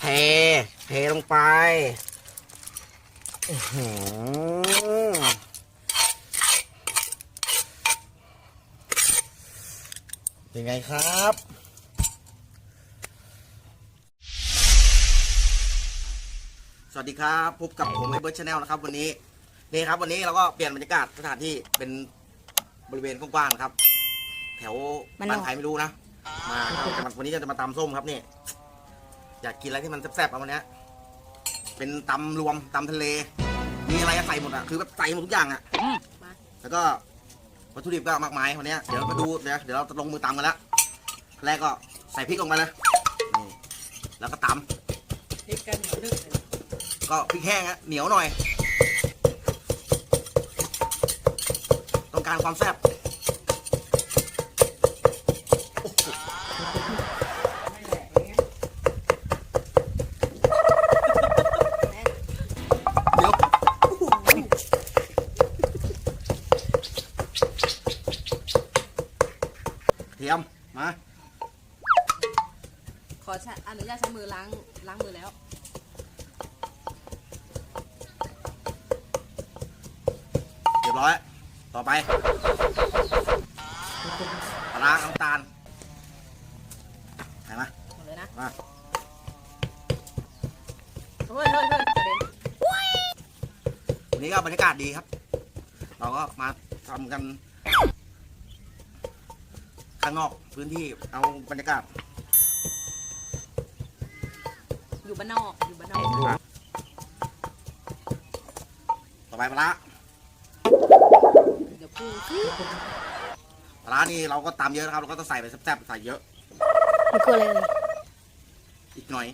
เทเทลงไปอื้อหือเป็นไงครับสวัสดีครับพบกับผมไอเบิร์ดชาแนลนะครับ วันนี้นี่ครับ วันนี้เราก็เปลี่ยนบรรยากาศสถานที่เป็นบริเวณกว้างๆนะครับ แถวมันบ้านออกใครไม่รู้นะมาครับวันนี้ก็จะมาตำส้มครับนี่ อยากกินอะไรที่มันแซ่บๆเอาวันเนี้ยเป็นตำรวมตำทะเล มีอะไรก็ใส่หมดอะคือแบบใส่หมดทุกอย่างอะมาแล้วก็วัตถุดิบก็มากมายวันเนี้ยเดี๋ยวมาดูเดี๋ยวเดี๋ยวเราจะลงมือตำกันแล้วแรกก็ใส่พริกลงไปเลยนี่แล้วก็ตพริกกันเหนียวนึ่งเลยำก็พริกแห้งอะเหนียวหน่อย ต้องการความแซ่บ มมาขอใช้อนุญาตใช้มือล้างล้างมือแล้ว เรียบร้อย ต่อไปปลาร้าน้ำตาลเห็นไหมหมดเลยนะมาเฮ้ยเฮ้ยเฮ้ยกระเด็นวันนี้ก็บรรยากาศดีครับ เราก็มาทำกัน ข้างนอกพื้นที่เอาบรรยากาศอยู่บ้านนอกอยู่บ้านนอกต่อไปปลาร้าเดี๋ยวพูดสิปลาร้านี่เราก็ตามเยอะนะครับเราก็ต้องใส่ไปแซ่บๆใส่เยอะไม่กลัวอะไรเลยอีกหน่อย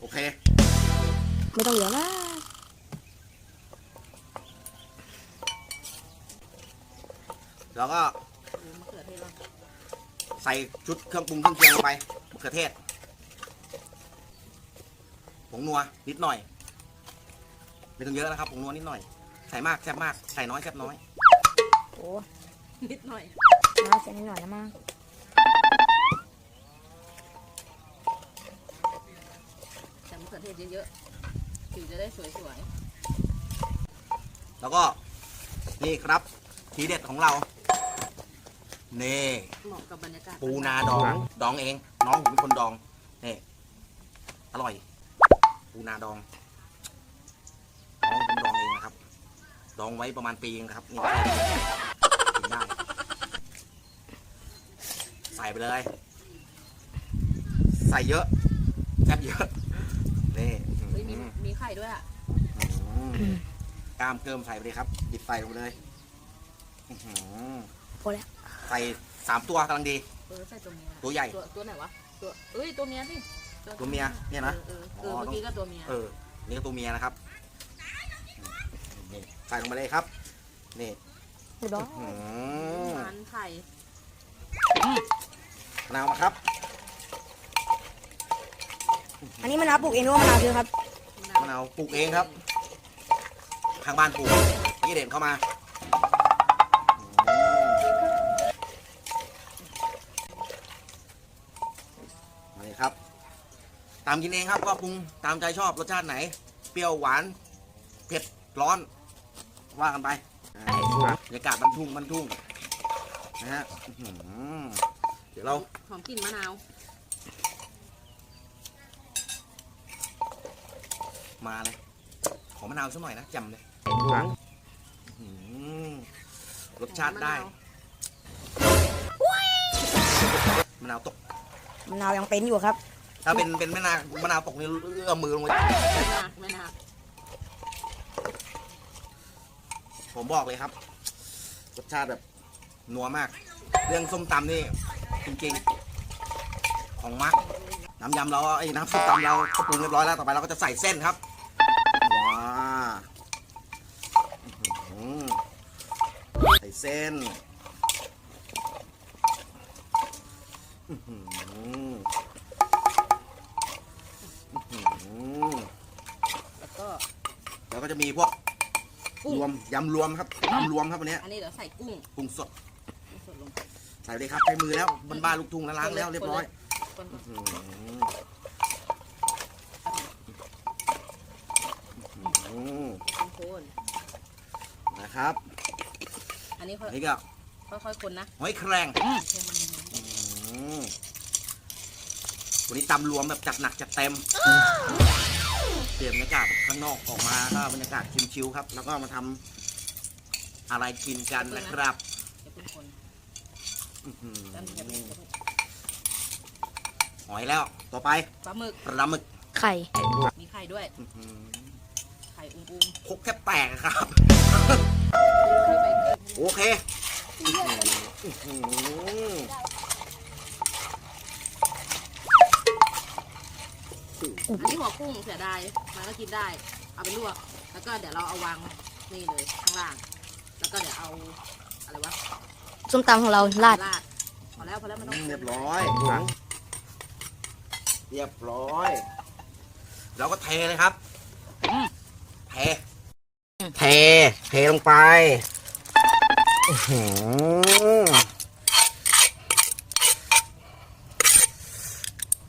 โอเค ไม่ต้องเยอะนะแล้วก็ ใส่ชุดเครื่องปรุงเครื่องเคียงลงไปมะเขือเทศผงนัวนิดหน่อยไม่ต้องเยอะนะครับผงนัวนิดหน่อย ใส่มากแซ่บมากใส่น้อยแซ่บน้อย โอ้นิดหน่อยมาเสียนิดหน่อยนะมั้งแต่มะเขือเทศเยอะๆผิวจะได้สวยแล้วก็นี่ครับทีเด็ดของเรา นี่ๆเหมาะกับบรรยากาศปูนาดอง ดองเอง น้องผมเป็นคนดองนี่อร่อย ปูนาดอง น้องผมดองเองนะครับ ดองไว้ประมาณปีนึงนะครับนี่กินได้ ใส่ไปเลย ใส่เยอะแซ่บเยอะนี่เฮ้ยมีมีไข่ด้วยอะอืมกล้ามเกิมใส่ไปเลยครับดิบใส่ลงไปเลยอื้อหือพอแล้ว ใส่สามตัวกำลังดี เออใส่ตัวเมียตัวใหญ่ ตัวตัวไหนวะตัวเอ้ยตัวเมียสิตัวเมียเนี่ยนะ เออเออเออเมื่อกี้ก็ตัวเมียเออ นี่ก็ตัวเมียนะครับนี่ใส่ลงไปเลยครับ นี่เรียบร้อยอื้อหือมันไข่มะนาวมาครับ อันนี้มะนาวปลูกเองหรือว่ามะนาวซื้อครับมะนาวปลูกเองครับ ทางบ้านปลูกนี่เด่นเข้ามา มาเลยครับ ตามกินเองครับก็ปรุงตามใจชอบรสชาติไหน เปรี้ยวหวานเผ็ดร้อนว่ากันไปอ่าบรรยากาศบรรทุ่งบรรทุ่งนะฮะอื้อหือเดี๋ยวเราหอมกลิ่นมะนาว มาเลย ขอมะนาวสักหน่อยนะจำเลยอื้อหือรสชาติได้มะนาวตก มะนาวยังเป็นอยู่ครับ ถ้าเป็นเป็นมะนาวมะนาวตกนี่เอื้อมมือลงไปไม่หนักไม่หนักผมบอกเลยครับรสชาติแบบนัวมาก เรื่องส้มตำนี่จริงๆของมักน้ำยำเราไอ้น้ำส้มตำเราก็ปรุงเรียบร้อยแล้วต่อไปเราก็จะใส่เส้นครับว้าอื้อหือใส่เส้น แล้วก็จะมีพวกรวมยำรวมครับยำรวมครับวันนี้อันนี้เดี๋ยวใส่กุ้งกุ้งสดใส่เลยครับใช้มือแล้วบ้านๆลูกทุ่งแล้วล้างแล้วเรียบร้อยนะครับอันนี้ค่อยค่อๆคนนะหอยแครง เค็ม วันนี้ตำรวมแบบจัดหนักจัดเต็มเปลี่ยนบรรยากาศข้างนอกออกมาก็บรรยากาศชิลๆครับ แล้วก็มาทำอะไรกินกันนะครับจะเป็นคนอื้อหือจะเป็นคนหอยแล้ว ต่อไปปลาหมึก ปลาหมึกไข่ มีไข่ด้วย อื้อหือไข่อุ้มคกแทบแตกอะครับๆขึ้นไปโอเคอื้อหือ อันนี้หัวกุ้งเสียดายมันก็กินได้ เอาไปลวก แล้วก็เดี๋ยวเราเอาวางนี่เลยข้างล่าง แล้วก็เดี๋ยวเอาอะไรวะส้มตำของเราราดลาดพอแล้วพอแล้วมันต้องเรียบร้อย เรียบร้อย เราก็เทเลยครับ เท เท เทลงไปอื้อหือ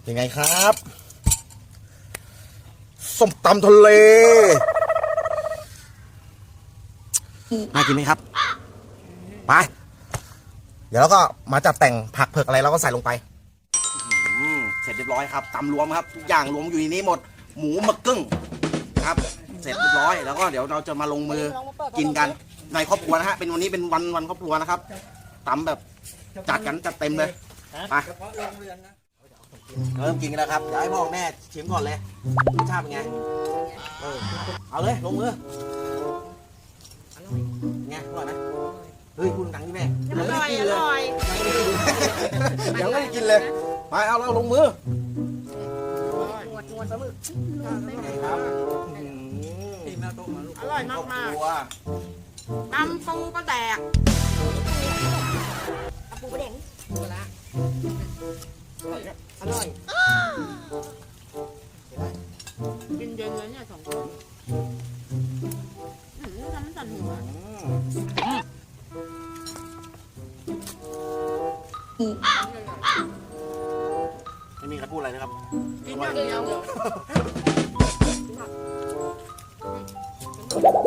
เป็นไงครับ ส้มตำทะเล น่ากินไหมครับ ไป เดี๋ยวเราก็มาจัดแต่งผักเผือกอะไรเราก็ใส่ลงไป อืมเสร็จเรียบร้อยครับตำรวมครับทุกอย่างรวมอยู่ในนี้หมด หมูหมึกกึ้งครับ เสร็จเรียบร้อยแล้วก็เดี๋ยวเราจะมาลงมือกินกันในครอบครัวนะฮะเป็นวันนี้เป็นวันวันครอบครัวนะครับตำแบบจัดกันจัดเต็มเลยไป เริ่มกินกันแล้วครับเดี๋ยวให้พ่อแม่ชิมก่อนเลยรสชาติเป็นไงเออเอาเลยลงมือไงอร่อยไหมเฮ้ยคุณดังนี่แม่ยังไม่ได้กินเลยยังไม่ได้กินเลยไปเอาเราลงมืองวดงวดปลาหมึกไงครับอร่อยมากมากครอบครัวตำปูปลาแดกปูกระเด้งปูละ อร่อยกินเย็นเลยเนี่ยสองคนอืมทำสั่นหัวไม่มีใครพูดอะไรนะครับกินอย่างเดียวแซ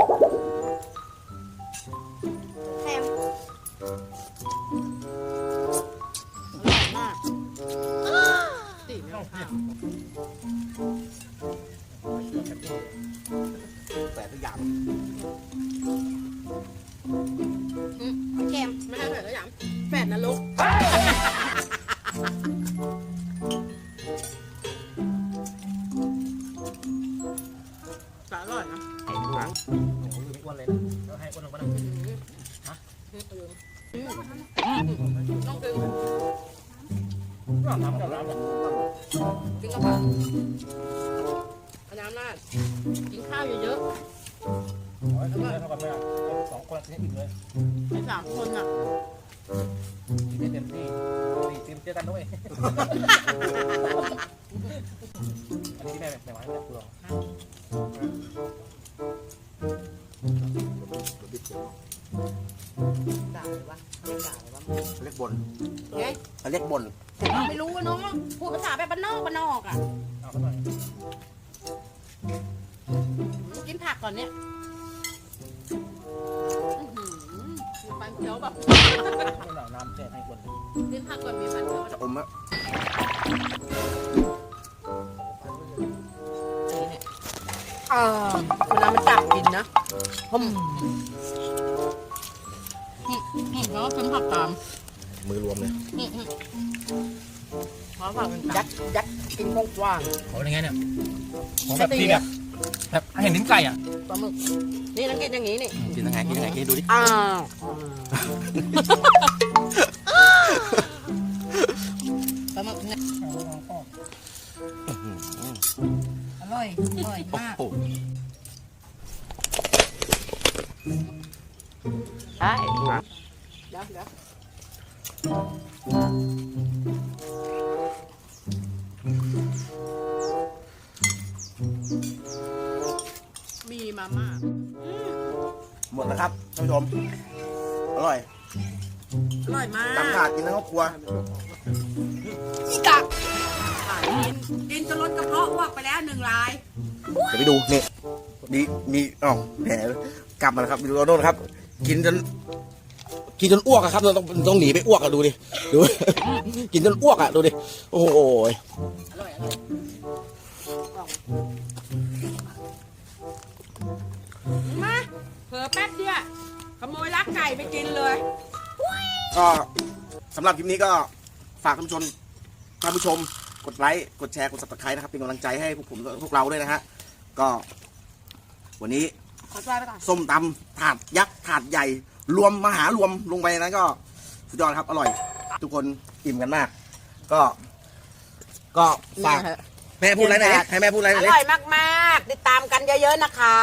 แต่ทุกอย่างแซมไม่ให้แฝดก็อย่างแฝดนรกแต่อร่อยนะต้องกินกินกับผักเอาน้ำราดกินข้าวเยอะๆแล้วก็ สองคนนี้อิ่มเลยไอ้สามคนอะกินได้เต็มที่สี่ทีมเจอกันด้วยอันนี้แม่แม่ไว้แม่ตัวด่าเลยวะเรียกด่าเลยวะเรียกบนไงเขาเรียกบนไม่รู้ว่าน้องพูดภาษาแบบบ้านนอกบ้านนอกอะเอาเข้ามากินผักก่อนเนี่ย ฟันเคี้ยวจะอมอะอ่าเวลามันจับกินนะผมอืมอืมแล้วก็กินผักตามมือรวมเลยอืมอืมเพราะผักมันยัดยัดกินกว้างเขาเป็นยังไงเนี่ยของแบบที่แบบแบบเห็นลิ้นไก่อะๆปลาหมึกนี่ต้องกินอย่างนี้นี่กินยังไงกินยังไงกินดูดิอ้าว อร่อย อร่อยโอ้มากโหเดี๋ยวเดี๋ยวมีมาม่าหมดแล้วครับท่านผู้ชม อร่อย อร่อยมากตำถาดกินทั้งครอบครัวอีกะกินกินจนลดกระเพาะอ้วกไปแล้วหนึ่งราย เดี๋ยวไปดูนี่มีมีอ๋อแหมกลับมาแล้วครับดูโน่นครับ กินจนกินจนอ้วกอะครับต้องต้องหนีไปอ้วกอะดูดิดู กินจนอ้วกอะดูดิโอ้โหอร่อยอร่อยมาเผลอแป๊บเดียวขโมยลักไก่ไปกินเลย ก็สำหรับคลิปนี้ก็ฝากท่านผู้ชมท่านผู้ชม กดไลค์กดแชร์กด subscribe นะครับเป็นกำลังใจให้พวกผมพวกเราด้วยนะฮะก็ วันนี้ขอจอยไปก่อน ส้มตำถาดยักษ์ถาดใหญ่ รวมมหารวมลงไปนั้นก็สุดยอดครับ อร่อย ทุกคนอิ่มกันมาก ก็ ก็ฝากแม่พูดอะไรหน่อยดิให้แม่พูดอะไรหอน่อยดิร่อยมากๆ ติดตามกันเยอะๆนะคะ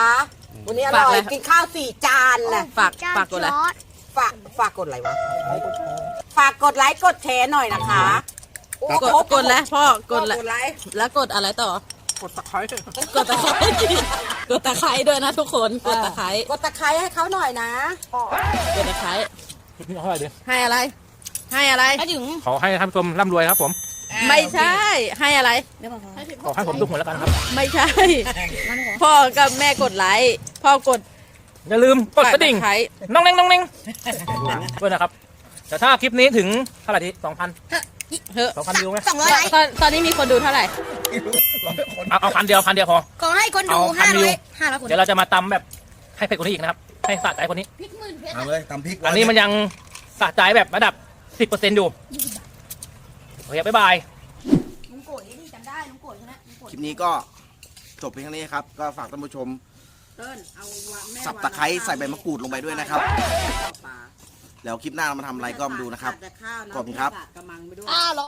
วันนี้อร่อยกินข้าวสี่จานนะ ฝากฝากกดอะไร ฝากฝากกดอะไรวะ ฝากกดไลค์กดแชร์หน่อยนะคะกดกดแล้วพ่อกดแล้วกดไลค์แล้วกดอะไรต่อ กดตะไคร้กดตะไคร้กดตะไคร้ด้วยนะทุกคนกดตะไคร้กดตะไคร้ให้เขาหน่อยนะกดตะไคร้นี่เท่าไหร่ดีให้อะไร ให้อะไรมาถึงขอให้ท่านผู้ชมร่ำรวยครับผมไม่ใช่ ให้อะไรขอให้ผมทุกคนแล้วกันครับ ไม่ใช่ พ่อกับแม่กดไลค์พ่อกด อย่าลืมกดกระดิ่งตไคร้น้องเน่งน้องเน่งด้วยนะครับแต่ถ้าคลิปนี้ถึงเท่าไหร่ดีสองพันเฮ้ยสองพันวิวไหมสองร้อยไลค์ตอนตอนนี้มีคนดูเท่าไหร่เอาเอาพันเดียวพันเดียวพอขอให้คนดูเอาพัห้านร้วิอวยห้าร้อยคนเดี๋ยวเราจะมาตำแบบให้เผ็ดกว่านี้อีกนะครับ ให้สะใจกว่านี้พริกหมื่นเพชรเอาเลยตำพริกอันนี้มันยังสะใจแบบระดับสิบเปอร์เซ็นต์อยู่โอเคบ๊ายบายลุงโกดนี่จำได้ลุงโกดใช่ไหมลุงโกดคลิปนี้ก็จบเพียงเท่านี้ครับ ก็ฝากท่านผู้ชม เติ้ลเอาวางแม่สับตะไคร้ใส่ใบมะกรูดลงไปด้วยนะครับปลาแล้วคลิปหน้าเรามาทำอะไรก็มาดูนะครับขาดแต่ข้าวนะขอบคุณครับขาดกระมังไปด้วย อ้าวเหรอ